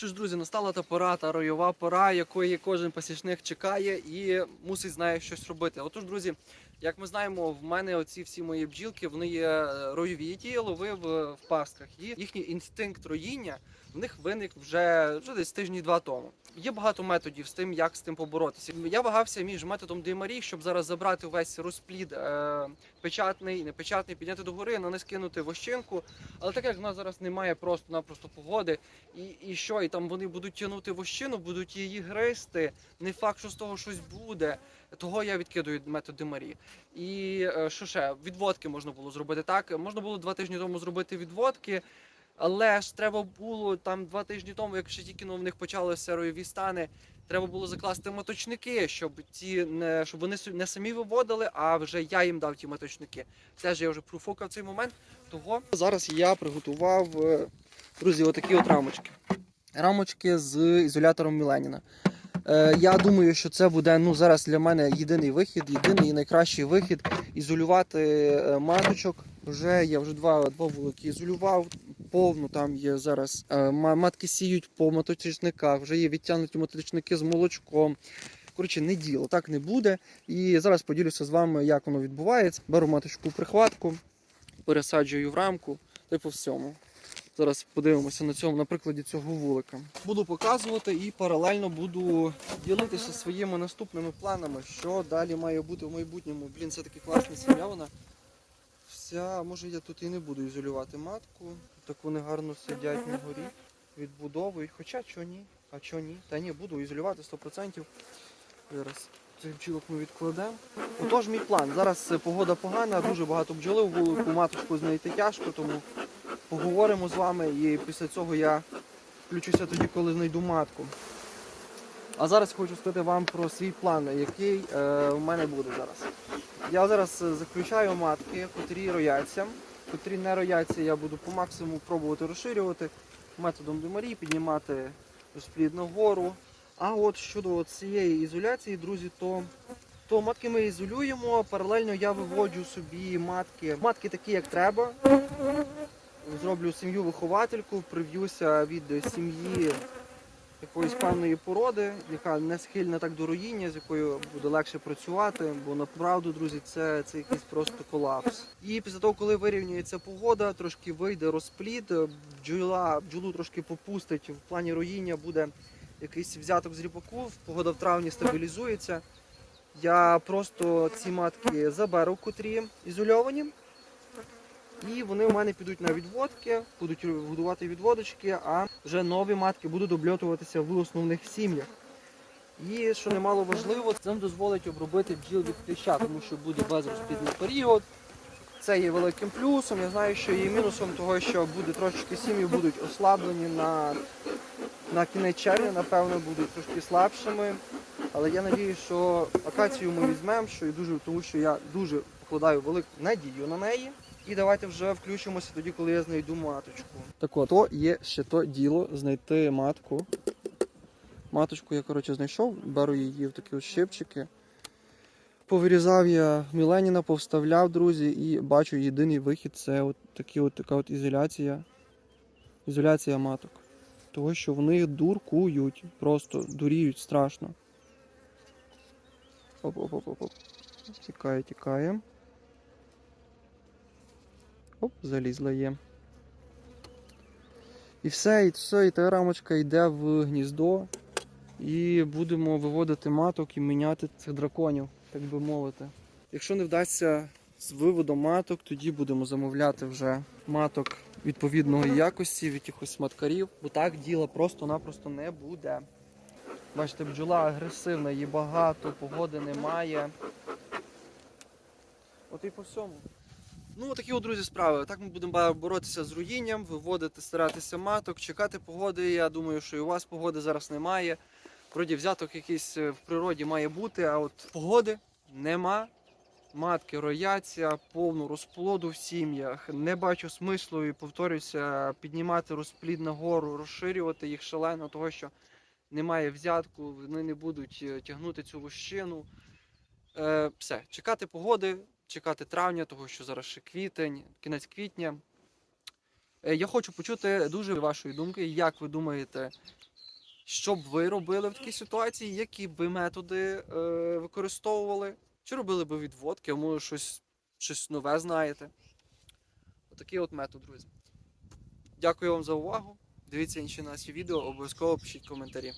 Що ж, друзі, настала та пора, та ройова пора, якої кожен пасічник чекає і мусить знає щось робити. Отож, друзі, як ми знаємо, в мене оці всі мої бджілки вони є е, ройові, які я ловив в, в пастках. І їхній інстинкт роїння в них виник вже, вже десь тижні два тому. Є багато методів з тим, як з тим поборотися. Я вагався між методом Деймарі, щоб зараз забрати весь розплід е, печатний, непечатний, підняти догори, на не скинути вощинку. Але так як в нас зараз немає просто-напросто погоди, і, і що, і там вони будуть тягнути вощину, будуть її гризти. Не факт, що з того щось буде. Того я відкидую метод Демарі. І е, що ще? Відводки можна було зробити так. Можна було два тижні тому зробити відводки. Але ж треба було там два тижні тому, як ще тільки ну, в них почалися ройові стани, треба було закласти моточники, щоб ті не щоб вони не самі виводили, а вже я їм дав ті моточники. Теж я вже профукав цей момент. Того зараз я приготував е, друзі, отакі от рамочки. Рамочки з ізолятором Міленіна. Е, я думаю, що це буде ну зараз для мене єдиний вихід, єдиний і найкращий вихід ізолювати е, маточок. Вже я вже два, два вулики ізолював. Повно там є зараз е, матки сіють по моточниках, вже є відтягнуті моточники з молочком. Коротше, не діло, так не буде. І зараз поділюся з вами, як воно відбувається. Беру маточку прихватку, пересаджую в рамку та й по всьому. Зараз подивимося на цьому на прикладі цього вулика. Буду показувати і паралельно буду ділитися своїми наступними планами, що далі має бути в майбутньому. Блін, це таки класна сім'я вона. Вся, може я тут і не буду ізолювати матку. Так вони гарно сидять на горі, відбудовують. Хоча чого ні? А чого ні? Та ні, буду ізолювати 100%. Зараз цих бджілок ми відкладемо. Отож, мій план. Зараз е, погода погана, дуже багато бджоли в вулику, маточку знайти тяжко, тому поговоримо з вами і після цього я включуся тоді, коли знайду матку. А зараз хочу сказати вам про свій план, який е, у мене буде зараз. Я зараз е, заключаю матки, котрі рояться. Котрі не рояться, я буду по максимуму пробувати розширювати методом демарі, піднімати розплід нагору. А от щодо цієї ізоляції, друзі, то, то матки ми ізолюємо. Паралельно я виводжу собі матки. Матки такі, як треба. Зроблю сім'ю виховательку, прив'юся від сім'ї якоїсь певної породи, яка не схильна так до роїння, з якою буде легше працювати, бо направду, друзі, це, це якийсь просто колапс. І після того, коли вирівнюється погода, трошки вийде розплід, бджола, бджолу трошки попустить в плані роїння, буде якийсь взяток з ріпаку, погода в травні стабілізується. Я просто ці матки заберу, котрі ізольовані. І вони у мене підуть на відводки, будуть годувати відводочки, а вже нові матки будуть обльотуватися в основних сім'ях. І що немало важливо, це дозволить обробити бджіл від кліща, тому що буде безрозплідний період. Це є великим плюсом. Я знаю, що є мінусом того, що буде трошечки сім'ї будуть ослаблені на, на кінець червня, напевно, будуть трошки слабшими. Але я надію, що акацію ми візьмемо, що і дуже, тому що я дуже покладаю велику надію на неї. І давайте вже включимося тоді, коли я знайду маточку. Так от, то є ще то діло знайти матку. Маточку я, коротше, знайшов, беру її в такі щипчики. Повирізав я Міленіна, повставляв, друзі, і бачу єдиний вихід це от такі от, така от ізоляція. Ізоляція маток. Того, що вони дуркують, просто дуріють страшно. Оп-оп-оп-оп. Тікає, тікає. Оп, залізла є. І все, і все, і та рамочка йде в гніздо. І будемо виводити маток і міняти цих драконів, так би мовити. Якщо не вдасться з виводом маток, тоді будемо замовляти вже маток відповідної якості від якихось маткарів, бо так діла просто-напросто не буде. Бачите, бджола агресивна, її багато, погоди немає. От і по всьому. Ну, такі от, друзі, справи. Так ми будемо боротися з руїнням, виводити, старатися маток, чекати погоди. Я думаю, що і у вас погоди зараз немає. Вроді взяток якийсь е, в природі має бути, а от погоди нема. Матки рояться, повну розплоду в сім'ях. Не бачу смислу і повторюся, піднімати розплід нагору, розширювати їх шалено, того що немає взятку, вони не будуть е, тягнути цю вощину. Е, все, чекати погоди, чекати травня, того що зараз ще квітень, кінець квітня. Е, Я хочу почути дуже вашої думки, як ви думаєте, Що б ви робили в такій ситуації? Які б ви методи е, використовували? Чи робили би відводки, а може щось, щось нове знаєте? Отакий от метод, друзі. Дякую вам за увагу. Дивіться інші наші відео, обов'язково пишіть коментарі.